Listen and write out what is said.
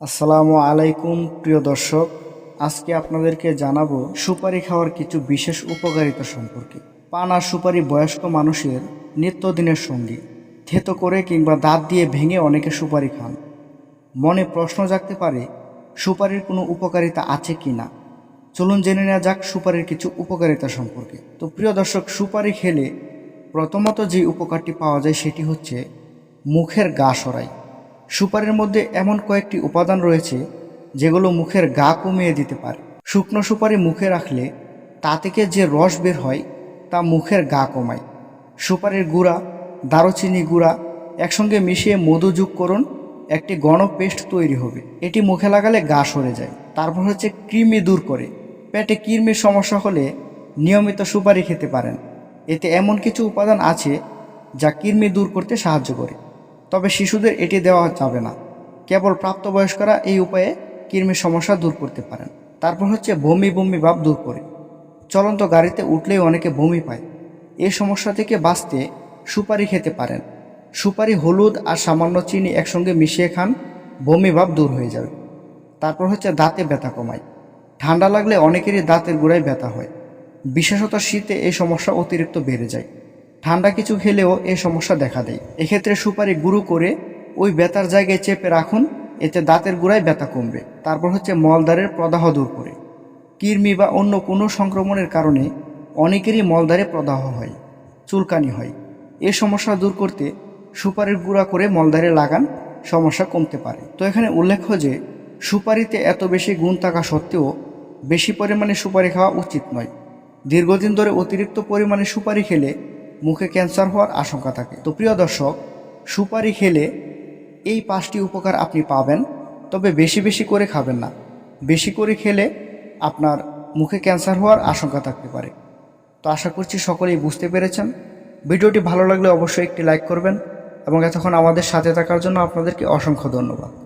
আসসালামু আলাইকুম, প্রিয় দর্শক। আজকে আপনাদেরকে জানাব সুপারি খাওয়ার কিছু বিশেষ উপকারিতা সম্পর্কে। পান সুপারি বয়স্ক মানুষের নিত্যদিনের সঙ্গী। থেতো করে কিংবা দাঁত দিয়ে ভেঙে অনেকে সুপারি খান। মনে প্রশ্ন জাগতে পারে, সুপারির কোনো উপকারিতা আছে কি না চলুন জেনে নেওয়া যাক সুপারির কিছু উপকারিতা সম্পর্কে। তো প্রিয় দর্শক, সুপারি খেলে প্রথমত যে উপকারটি পাওয়া যায় সেটি হচ্ছে মুখের গা সরাই। সুপারির মধ্যে এমন কয়েকটি উপাদান রয়েছে যেগুলো মুখের গা কমিয়ে দিতে পারে। শুকনো সুপারি মুখে রাখলে তা থেকে যে রস বের হয় তা মুখের গা কমায়। সুপারির গুঁড়া, দারুচিনি গুঁড়া একসঙ্গে মিশিয়ে মধু যোগ করুন, একটি গণ পেস্ট তৈরি হবে। এটি মুখে লাগালে গা সরে যায়। তারপর হচ্ছে কৃমি দূর করে। পেটে কৃমির সমস্যা হলে নিয়মিত সুপারি খেতে পারেন। এতে এমন কিছু উপাদান আছে যা কৃমি দূর করতে সাহায্য করে। তবে শিশুদের এটি দেওয়া যাবে না। কেবল প্রাপ্তবয়স্করা এই উপায়ে কৃমির সমস্যা দূর করতে পারেন। তারপর হচ্ছে বমি বমি ভাব দূর করে। চলন্ত গাড়িতে উঠলেই অনেকে বমি পায়। এই সমস্যা থেকে বাঁচতে সুপারি খেতে পারেন। সুপারি, হলুদ আর সামান্য চিনি একসঙ্গে মিশিয়ে খান, বমি ভাব দূর হয়ে যাবে। তারপর হচ্ছে দাঁতে ব্যথা কমায়। ঠান্ডা লাগলে অনেকেরই দাঁতের গোড়ায় ব্যথা হয়। বিশেষত শীতে এই সমস্যা অতিরিক্ত বেড়ে যায়। ঠান্ডা কিছু খেলেও এ সমস্যা দেখা দেয়। এক্ষেত্রে সুপারি গুঁড়ো করে ওই ব্যথার জায়গায় চেপে রাখুন, এতে দাঁতের গোড়ায় ব্যথা কমবে। তারপর হচ্ছে মলদ্বারের প্রদাহ দূর করে। কৃমি বা অন্য কোনো সংক্রমণের কারণে অনেকেরই মলদ্বারে প্রদাহ হয়, চুলকানি হয়। এ সমস্যা দূর করতে সুপারির গুঁড়া করে মলদ্বারে লাগান, সমস্যা কমতে পারে। তো এখানে উল্লেখ্য যে, সুপারিতে এত বেশি গুণ থাকা সত্ত্বেও বেশি পরিমাণে সুপারি খাওয়া উচিত নয়। দীর্ঘদিন ধরে অতিরিক্ত পরিমাণে সুপারি খেলে মুখে ক্যান্সার হওয়ার আশঙ্কা থাকে। তো প্রিয় দর্শক, সুপারি খেলে এই পাঁচটি উপকার আপনি পাবেন, তবে বেশি বেশি করে খাবেন না। বেশি করে খেলে আপনার মুখে ক্যান্সার হওয়ার আশঙ্কা থাকতে পারে। তো আশা করছি সকলেই বুঝতে পেরেছেন। ভিডিওটি ভালো লাগলে অবশ্যই একটি লাইক করবেন এবং এতক্ষণ আমাদের সাথে থাকার জন্য আপনাদেরকে অসংখ্য ধন্যবাদ।